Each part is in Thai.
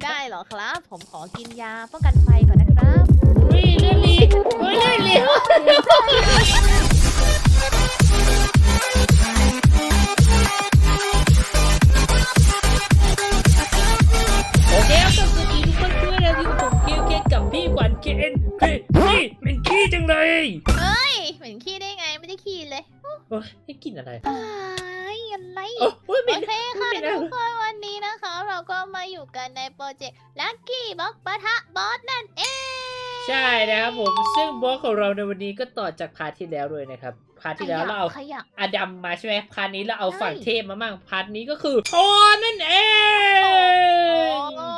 ได้เหรอครับ ผมขอกินยาป้องกันไฟก่อนนะครับเฮ้ยเลื่อนลีเฮ้ยเลื่อนลีโอเคครับสวัสดีทุกคนด้วยนะที่ผมเกียวเกตกับพี่หวานเคนเฮ้ยนี่มันขี้จังเลยเฮ้ยเหม็นขี้ได้ไงไม่ได้ขี้เลยโอ้ยให้กินอะไรอ้ายอะไรโอ้ยโอไม่เคค่ะไม่ได้ทุกคน ก็มาอยู่กันในโปรเจกต์ลัคกี้บ็อกปะทะบอสนั่นเอง ใช่นะครับผมซึ่งบล็อกของเราในวันนี้ก็ต่อจากพาร์ทที่แล้วด้วยนะครับพาร์ทที่แล้วเราเอาขยะอดัมมาใช่ไหมพาร์ทนี้เราเอาใช่ฝั่งเทพมามั่งพาร์ทนี้ก็คือทอนั่นเองโอ้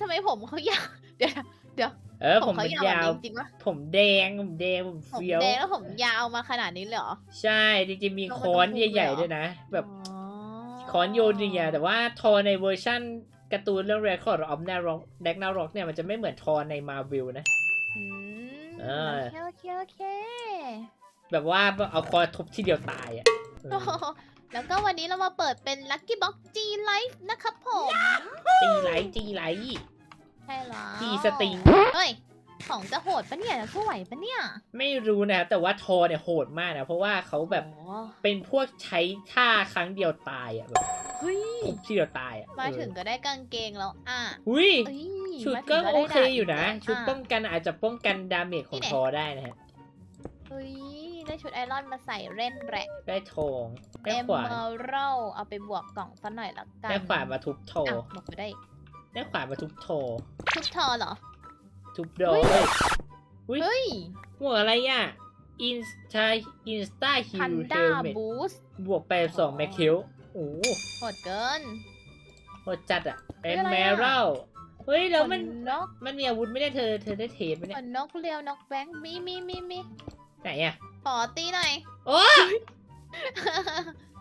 ทำไมผมเขายาวเดี๋ยวเดี๋ยวเออผผมมเขามันยาวยาวจริงๆวะผมแดงผมแดงผมผมเฟี้ยวแดงแล้วผมยาวมาขนาดนี้เลยเหรอใช่จริงๆมีต้องค้อนต้องพูดใหญ่เลยเหรอๆด้วยนะ แบบอ๋อ ค้อนโยนเนี่ยแต่ว่าทอในเวอร์ชั่นการ์ตูนเรื่อง Record of n a r o k d a g n a r o k เนี่ยมันจะไม่เหมือนทอใน Marvel นะอืมเออ โอเคโอเคโอเคแบบว่าเอาค้อนทุบทีเดียวตายอะเออโอ้โหแล้วก็วันนี้เรามาเปิดเป็น Lucky Box G Life นะครับผมจีไหลจีไหลใช่แล้วจีสติง เฮ้ย ของจะโหดปะเนี่ยจะสู้ไหวปะเนี่ยไม่รู้นะครับแต่ว่าทอเนี่ยโหดมากนะ เพราะว่าเขาแบบอ๋อเป็นพวกใช้ท่าครั้งเดียวตายอะแบบเฮ้ยทุบทีเดียวตายอะมาเออถึงก็ได้กางเกงแล้วอะอุ้ย เอ้ยชุดมาถึก็งโอได้เคดาบอยู่นะกชุดอะป้องกันอาจจะป้องกันดาเมจของนี่ไงทอได้นะฮะ เฮ้ยได้ชุดไอรอนมาใส่เล่นแรกได้ทองได้เอมขวานเมอรัลเอาไปบวกกล่องซะหน่อยละกันได้ขวานมาทุบทออะบอกไปได้ได้ขวานมาทุบทอชุดทอเหรอ ทุบดอกเลยอุ้ยเฮ้ย หมวกอะไรอะอินสตาอินสตาฮิพันลเฮด้าลเมตบูสบวกไปสองอ๋อแมคคิวโอ้โหโหดเกิน โหดจัดอะเฮ้เป็ยนอะไรแมอะรัลเฮ้ย แล้วมัน ขนกมันมีอาวุธไม่ได้เธอ เธอได้เทปไหมขเนี่ยนนกเรียวนกแบงค์มีมีมีมีไหนอะ ขอตีหน่อย โอ้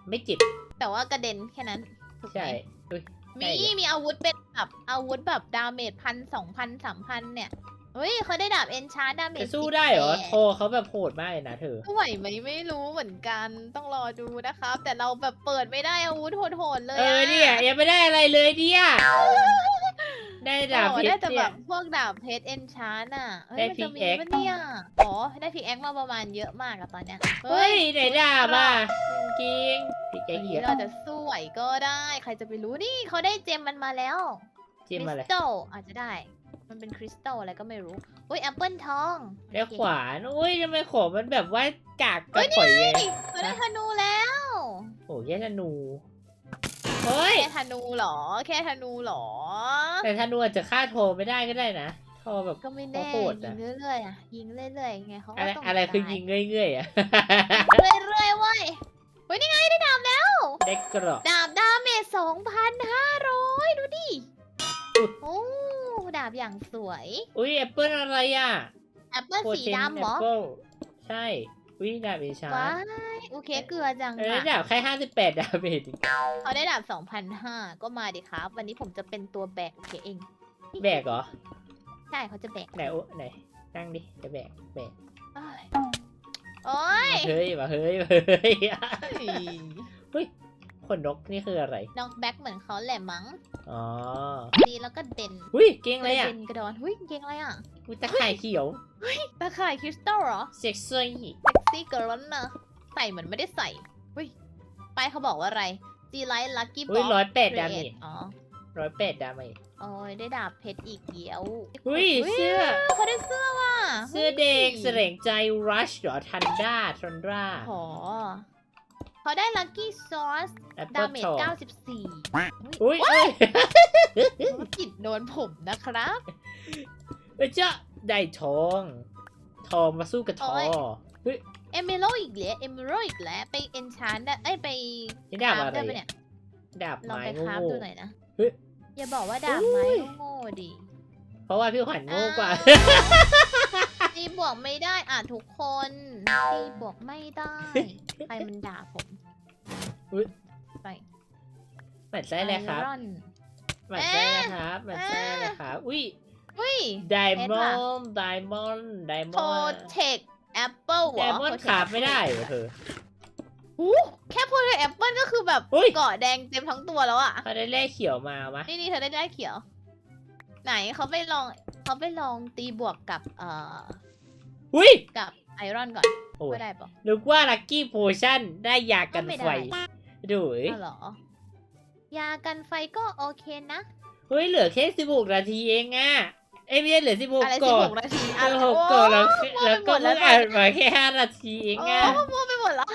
ไม่เจ็บแต่ว่ากระเด็นแค่นั้นถูกไหมใช่อุ้ย มีมีอาวุธเป็นแบบอาวุธแบบดาเมจพันสองพันสามพันเนี่ย เฮ้ยเขาได้ดาบเอนชาร์ดาเมจจะสู้ได้เหรอทอเขาแบบโหดมากเลยนะเธอ ไหวไหมไม่รู้เหมือนกันต้องรอดูนะครับ แต่เราแบบเปิดไม่ได้อาวุธโหดๆเลยเออเนี่ยยังไม่ได้อะไรเลยเนี่ยได้ดาบโอ้เพชได้รแต่เนี่แบยบพวกดาบเพชรเอนชาร์น่ะเฮ้ยได้มันจะมี pickaxe ปะเนี่ยอ๋อได้พิกแอคมาประมาณเยอะมากอะตอนเนี้ยเฮ้ยไหนดาบอะจริงๆพี่แกเฮ้ยเหี้ยเราจะสู้ไหวก็ได้ ใครจะไปรู้นี่เขาได้เจมมันมาแล้วจิ้มอะไรคริสตัลอาจจะได้ มันเป็นคริสตัลอะไรก็ไม่รู้อุ้ยแอปเปิลทองได้ขวานอุ้ยทำไมของมันแบบว่ากากกระปล่อยเองนี่เขาได้ธนูแล้วโอ้ยแย่ธนูเฮ้ยแค่ธนูเหรอ แค่ธนูเหรอ แต่ธนูอาจจะฆ่าโทรไม่ได้ก็ได้นะโทรแบบก็ไม่แน่โหดยิอะงเรื่อยๆอะยิงเรื่อยๆไงเขาก็อะไรต้องอะไรคือตายิงเงื่อยๆอะยิงเรื่อยๆเว้ยเฮ้ยนี่ไงได้ดาบแล้วได้กรอบดาบดาเมจสองพันห้าร้อยดูดิอุ๊ยโอ้ ดาบอย่างสวยอุ้ยแอปเปิลอะไรอะแอปเปิลสีดำเหรอ Potent Apple ใช่อุ้ยดาบเอชาว้าร์ยโอเคเกลือจังเอออะดาบแค่ห้าสิบแปดดาเมจเขาได้ดาบ2,500ก็มาดิครับ วันนี้ผมจะเป็นตัวแบกโอเคเอง แบกเหรอ ใช่เขาจะแบกไหนโอ้ไหนนั่งดิจะแบกแบกเอ้ยโอ้ยมาเฮ้ยมาเฮ้ยมาเฮ้ย เฮ้ย ขนนกนี่คืออะไรน้องแบ็กเหมือนเขาแหละมั้ง อ๋อ ดีแล้วก็เด่นอุ้ยเก่งกเลระยอะ เด็นกระดอนหุ้ยเก่งอะไรอะอุ้ยตะข่ายเขียวตาข่ายคริสตัลเหรอ เซ็กซี่ เซ็กซี่เกิร์ลนะใส่เหมือนไม่ได้ใส่หุ้ยไปายเขาบอกว่าอะไร G Light Lucky อุ้ย Box ร้อยแปดดาเมจ Create อ๋อร้อยแปดดาเมจโอ้ยได้ดาบเพชรอีกเดียวอุ้ยเสื้อเขาได้เสื้อว่ะ เสื้อเด็กฮ้ยแสลงใจรัชเหรอทันด้าทรนราโห เขาได้ Lucky Sauce แอปเปิดาลเมทจอง94อุ้ยเอ้ยธุรกิจโดนผมนะครับ เอ้ยเจ้าได้ทอง ทองมาสู้กับทอโอ้ยเอมิโลอีกแล้วเอมิโลอีกแล้วไปเอนชานได้เอ้ยไปนี่ดาบคราฟอะไรได้ปะเนี่ยดาบลองไม้ไปคราฟโง่ ดูหน่อยนะเฮ้ยอย่าบอกว่าดาบไม้โง่ดิ ๆเพราะว่าพี่ขวัญโง่กว่า ตีบวกไม่ได้อะทุกคนตีบวกไม่ได้ ใครมันด่าผม อุ๊ยไปหมันไส้เลยครับไออน หมันไส้เลยครับหมันไส้เลยครับอุ้ยอุ้ย ไดเพชมรอว่ะนด์ไดมอนด์ไดมโทอนด์เทคแอปเปิลไดมอนด์ขาบไม่ได้เหรอเธอ อู้แค่พูดถึงแอปเปิลก็คือแบบอุ๊ย เกาะแดงเต็มทั้งตัวแล้วอะ เขาได้เลขเขียวมาเอามะนี่นี่เธอได้ได้เขียว ไหนเขาไปลองเขาไปลองตีบวกกับเอ่ออุ้ย กับไอรอนก่อนโอ้ย ก็ได้ปะนึกว่าลักกี้โพชั่นได้ยากันไม่ได้ไฟ ดูยอ้าวเหรอ ยากันไฟก็โอเคนะ เฮ้ยเหลือแค่สิบหกนาทีเองอะเอ้ยไม่ใช่เหลือสิบหกอะไรก่สิบอหนกนาทีสิอะไรบหกโอ้ก่อนแล้วมั่วแล้วไปหก็มดแล้เพิ่วงอ่านมาแค่ห้านาทีเองโอ้อะมั่วไปหมดแล้ว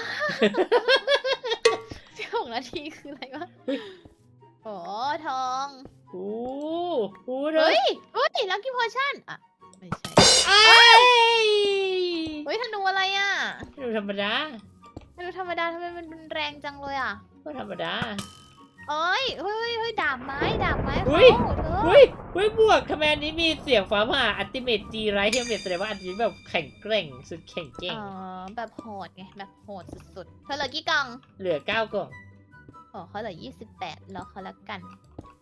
สิบหกนาทีคืออะไรวะเฮ้ยโอ้ทอง โอ้โหเลเฮ้ยยเฮ้ยลักกี้พอชั่นอะไม่ใช่ไอ้เฮ้ยธนูอะไรอะ ดูธรรมดา ธนูธรรมดาทำไมมันแรงจังเลยอะก็ธรรมดา เอ้ยเฮ้ยเฮ้ยดาบไม้ดาบไม้เฮ้เขายเธอเฮ้ยเฮ้ยบวกทำไมอันนี้มีเสียงฟ้าผ่าอัลติเมทจีไรเทียมเมทแสดงว่าอันนี้แบบแข็งแกร่งสุดแข็งเก่ง อ๋อแบบโหดไงแบบโหดสุดๆเธอเหลือกี่กล่องเหลือเก้ากล่องโอ้เขาเหลือยี่สิบแปดแล้วเขาละกัน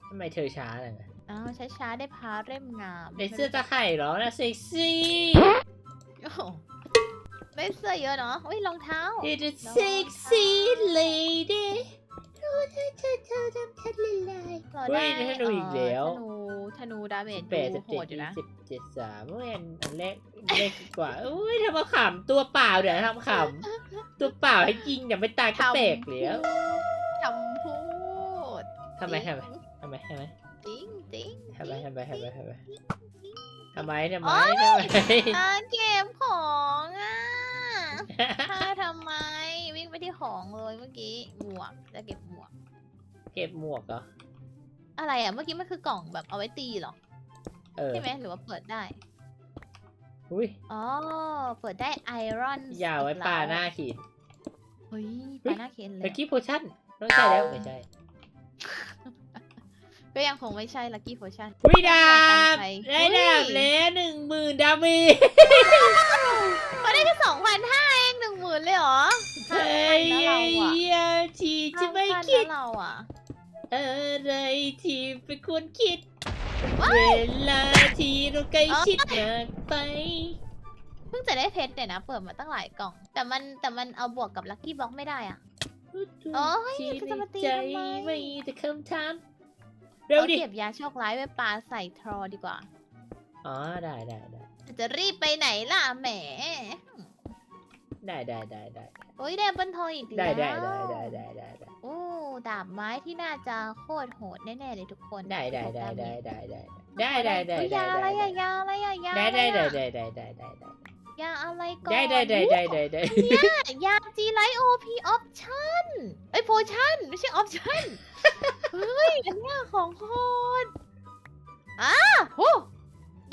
ทำไมเธอช้าจังอะอ้าวช้าๆได้พาเล่มงามในเสื้อตะไคร่เหรอนะเซ็กซี่ โอ้โห ได้เสื้อเยอะเนาะอุ้ยรองเท้า It's a sexy lady โอ้เธอเธอเธอทำฉันละลายเราเฮ้ได้ยธนูอีกแล้วธนูธนูดาเมจแปดดูสิบโหเจ็ดดอยู่ยี่นะสิบเจ็ดสามเว้ยอันอันแรกเลขกว่าอุ้ยทำมาขำตัวเปล่าเดี๋ยวทำขำตัวเปล่าให้จริงอย่าไม่ตายก็แตกแล้วทำพูดทำไมทำไมทำไมทำไมจริงจริงทำไมทำไมทำไมทำไมทำไมทำไมโอ๊ยทำไม อ่าเก็บของอะ ถ้าทำไม วิ่งไปที่ของเลยเมื่อกี้ หมวก จะเก็บหมวก เก็บหมวกเหรอ อะไรอะ เมื่อกี้มันคือกล่องแบบเอาไว้ตีเหรอ เออ ใช่ไหมหรือว่าเปิดได้ อุ้ยอ๋อ เปิดได้ไอรอนยาวไว้ปลาหน้าขีดเฮ้ยเฮ้ปลายหน้าเคนเลเมื่ยอกี้โพชั่นต้องใช่แล้วไม่ใช่ ก็ยังคงไม่ใช่ลัคกี้โพชั่นอุ้ยดาบไปได้ดาบอุ้ยแล้วหนึ่งหมื่นดาเมจมาได้แค่สองพันห้าเองหนึ่งหมื่นเลยเหรอเฮ้ยห้าพันแล้วเราอะที่จะห้าไม่พันคิดแล้วเราอะอะไรที่เป็นควรคิดว้าเวยลาที่เราใกล้ชิดมากไปเพิ่งจะได้เพชรเนี่ยนะ เปิดมาตั้งหลายกล่อง แต่มันแต่มันเอาบวกกับลัคกี้บ็อกไม่ได้อะโอ๊ยที่จะมาตีใจทำไมไม่แต่คำถาม เร็วเราดิ เก็บยาโชคร้ายไว้ปลาใส่ทรอดีกว่า อ๋อ ได้ได้ได้จะรีบไปไหนล่ะแหมได้ได้ได้ได้โอ้ยได้บันทอยอีกได้แล้วได้ได้ได้ได้ได้ได้โอ้ดาบไม้ที่น่าจะโคตรโหดแน่ๆเลยทุกคนได้ได้ได้16ได้ดาเมจได้ได้ได้ได้ได้เฮ้ยได้ยาอะไรได้อะยาอะไรอะยาได้อะไรได้ได้อะได้ได้ได้ได้ได้ ยาอะไรก่อนได้ได้ได้ได้ได้ได้ยาจีไลโอพีออปชั่นเอ้ยโพชั่นไม่ใช่ออปชั่นเฮ้ยอันเนี้ยของโคตรอะโห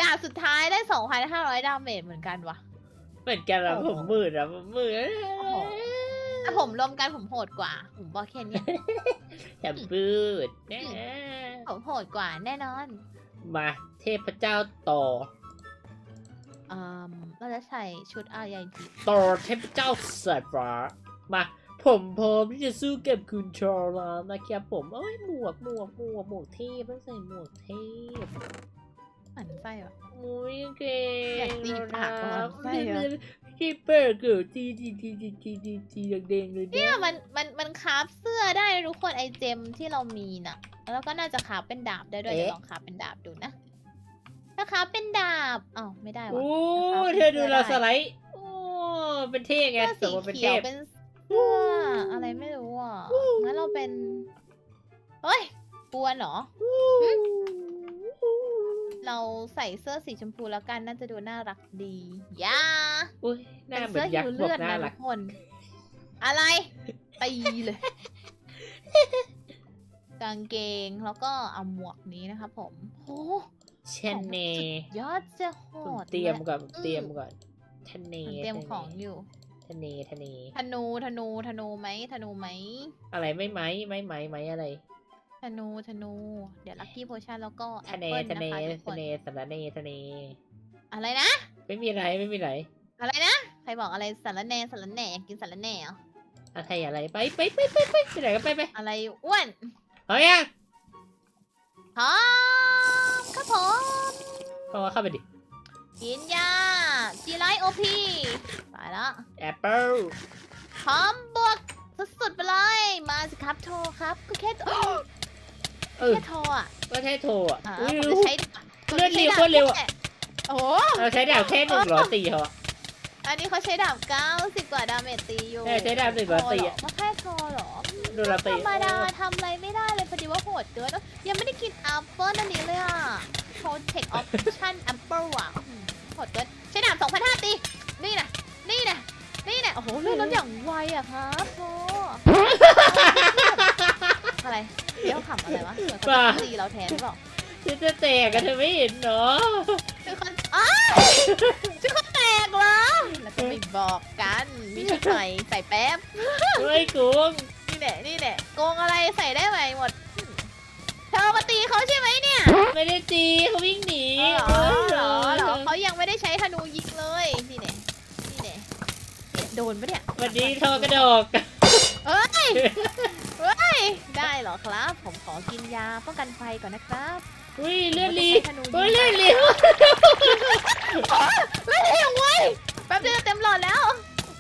ดาบสุดท้ายได้ 2,500 ดาเมจเหมือนกันว่ะเหมือนกันละผมมืดอะผมมืดแต่ผมรวมกันผมโหดกว่า ผมบอกแค่เนี้ยแต่ปืดนะผมโหดกว่าแน่นอน มาเทพเจ้าต่อ อืมเราจะใส่ชุดอายจีต่อเทพเจ้าสายฟ้ามา ผมพร้อมที่จะสู้กับคุณชอร์ลานะครับผมเอ้ยหมวกหมวกหมวกหมวกเทพต้องใส่หมวกเทพหันไส้เหรอ มุ้ยเก่งอยากตีปากก่อนใช่เหรอ ที่เปิดเกิดทีทีทีทีทีทีทีแดงๆเลยเนี่ยมันมันมันคราฟเสื้อได้นะทุกคนไอเจมที่เรามีน่ะ แล้วก็น่าจะคราฟเป็นดาบได้ด้วยเดี๋ยวลองคราฟเป็นดาบดูนะ ถ้าคราฟเป็นดาบอ้าวไม่ได้วะโอ้นะครับเธอดูเราสไลด์โอ้เป็นเท่ไงเสื้อสมสีมติเป็นเขีเทยวพเป็นเสื้ออะไรไม่รู้อะงั้นเราเป็นเฮ้ยกวนเหรอเราใส่เสื้อสีชมพูแล้วกันน่าจะดูน่ารักดีย่าอุ้ยหน้าเป็นเหมือเสื้อนยักหิวษ์บอเลืกอดน่านะรัทุก กคน อะไรตีเลย กางเกงแล้วก็เอาหมวกนี้นะครับผมโอ้ เชนเนยอดจะโหผมดเตรียมลก่อนผมเตรียมก่อนทะเนมันเตรียมของอยู่ทะเนทะเนธนูธนูธนูไหมธนูไหมอะไรไม่ไหมไม่ไหมไหมอะไรธนูธนู เดี๋ยวลัคกี้โพชั่นแล้วก็แอทะปเนเปิลทะเนนะคะทุกคทะนเนสารเนทะเน อะไรนะ ไม่มีอะไรไม่มีอะไร อะไรนะ ใครบอกอะไรสารแหน่สารแหน่อยากกินสารแหน่เหรออะไรอะไรไปไปไปไปไปไปไหนก็ไปไปอะไรอ้วน เอายังพร้อม ครับผมเข้ามาเข้าไปดิกินยาจีไลโอพีไปแล้วแอปเปิลพร้อมบวกสุดๆไปเลย มาสิครับโทรครับ ก็แค่เออแค่โทรอะก็แค่โทรอะอ่าอุ้ยผมจะใช้ตรเร็วโคตรเร็วอะโอ้โห เราใช้ดาบแค่หนึ่งร้อยตีเขาอะอันนี้เขาใช้ดาบ90 กว่าดาเมจตีอยู่ใช่ใช้ดาบ100ตีอะมันแค่ทอเหรอ ดูเราธตีรรมดาทำอะไรไม่ได้เลยพอดีว่าโหดเกินแล้ว ยังไม่ได้กินแอปเปิลอันนี้เลยอะ Protect Option Apple ว่ะอืมโหดเกินใช้ดาบ2,500ตี นี่นะนี่นะนี่นะโอ้โหเลื่อนรถอย่างไวอะครับโออะไรเดี๋ยวขำอะไรวะเหมือนเขาจะตีเราแทนหรือเปล่า ฉันจะแตกกันเธอไม่เห็นเนาะชื่อคนอ้าวชื่อคนแตกเหรอแล้วก็ไม่บอกกัน มีชุดใหม่ใส่แป๊บ เฮ้ยกุ้งนี่แหละนี่แหละโกงอะไรใส่ได้ไหมหมด โดนปะเนี่ยวันนี้ทอกระดกเอ้ยเฮ้ย ได้เหรอครับ ผมขอกินยาป้องกันไฟก่อนนะครับอุ้ยเลือดลีผมจะใช้ธนูเฮ้ยยิเลืงอดลีไม่ได้ยังไงแป๊บเดียวเต็มหลอดแล้ว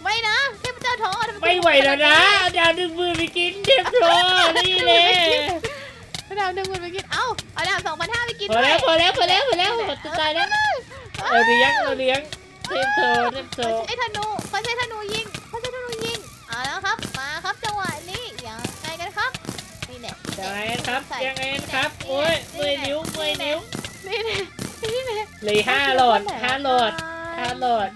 ไม่นะเทพเจ้าท้อทำไม่ไหวแล้วนะเอาดาวดึงมือไปกินเจ็บคอนี่เลยดาวหนึ่งหมื่นไปกิน เอ้าเอาดาวสองพันห้าไปกินพอด้วแล้วยพอแล้วพอแล้วพอแล้วหมดตายแล้วเราเลี้ยงเราเลี้ยง เทมโซเทมโซเขาใช้ธนูเขาใช้ธนูยิงเขาใช้ธนูยิงเอาแล้วครับ มาครับจังหวะนี้ยังไงกันครับนี่แน่ยังไงครับยังไงครับโอ้ยเมื่อยนิ้วเมื่อยนิ้วนี่แน่นี่แน่เลยห้าหลอดห้าหลอดห้าหลอด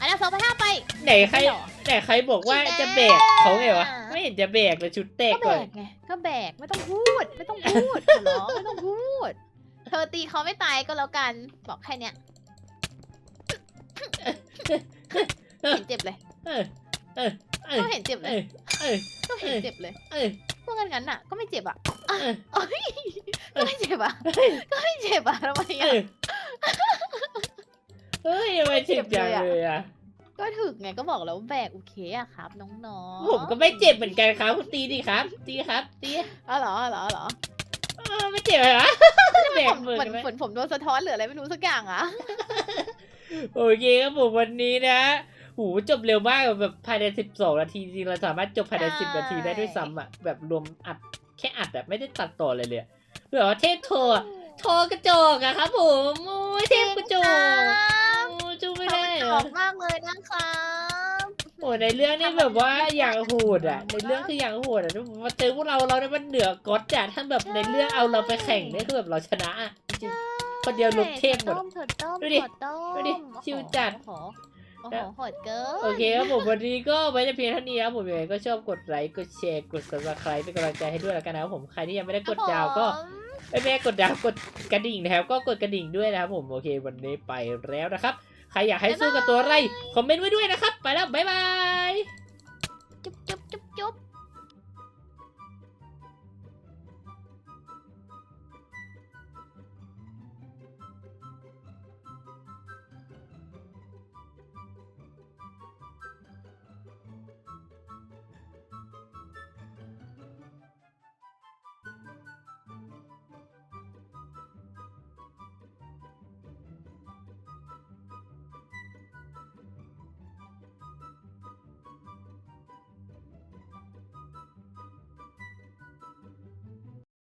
อันดับสองพันห้าไปไหนใครไหนใครบอกว่าจะแบกเขาไงวะไม่เห็นจะแบกเลยชุดแตกก็แบก่อนกไงก็แบกไม่ต้องพูดไม่ต้องพูดเหรอไม่ต้องพูดเธอตีเขาไม่ตายก็แล้วกันบอกแค่เนี้ย เห็นเจ็บเลยเออเออเออก็เห็นเจ็บเลเอยอเออก็เห็นเจ็บเลยเออพวกงั้นงั้นๆน่ะ ก็ไม่เจ็บอะเออเอ้ยก็ไม่เจ็บอะก็ไม่เจ็บอะทำไมเออะอเฮ้ยทำไมเจ็บจังเลยอะก็ถึกไงก็บอกแล้วว่าแบกโอเคอะครับ น้องๆผมก็ไม่เจ็บเหมือนกันครับคุณตีดิครับ ตีครับตีอ๋อเหรออ๋อเหรออ๋อเหรอเออไม่เจ็บเหรอแบกผมมือเหมือกันนไหมเหมือนผมโดนสะท้อนหรืออะไรไม่รู้สักอย่างอะ โอเคครับผมวันนี้นะหูจบเร็วมากแบบภายใน12นาทีจริงๆเราสามารถจบภายในใช่10นาทีได้ด้วยซ้ำอะแบบรวมอัดแค่อัดแบบไม่ได้ตัดต่อเลยเลยอะแบบว่าเทพโทรอะโทรกระจอกอะครับผมโอ้ยเทพกระจอกโอ้ยจูไม่เขาได้เป็นเหรจออกมากเลยนะครับโอ้ยในเรื่องนี่แบบว่าอย่างโหดอะ ในเรื่องคืออย่างโหดอะมาเจอพวกเราเราได้มันเหนือก๊อตจ้ะถ้าแบบในเรื่องเอาเราไปแข่งนี่คือแบบเราชนะอะจริงๆ คนเดียวลุกเทพหมดถั่วต้มถั่วต้มดูดิถั่วต้มดูดิโอ้โหชิวจัด โอ้โหโอ้โหโหดเกินโอเคครับผมวันนี้ก็ไว้แต่เพียงเท่านี้ครับผมยังไงก็ชอบกดไลค์กดแชร์กด subscribe เป็นกำลังใจให้ด้วยแล้วกันนะครับผมใครที่ยังไม่ได้กดดาวก็ครับผมไม่แม่กดดาวกดกระดิ่งนะครับ ก็กดกระดิ่งด้วยนะครับผมโอเค วันนี้ไปแล้วนะครับ ใครอยากให้สู้กับตัวอะไรคอมเมนต์ไว้ด้วยนะครับ ไปแล้วบ๊ายบาย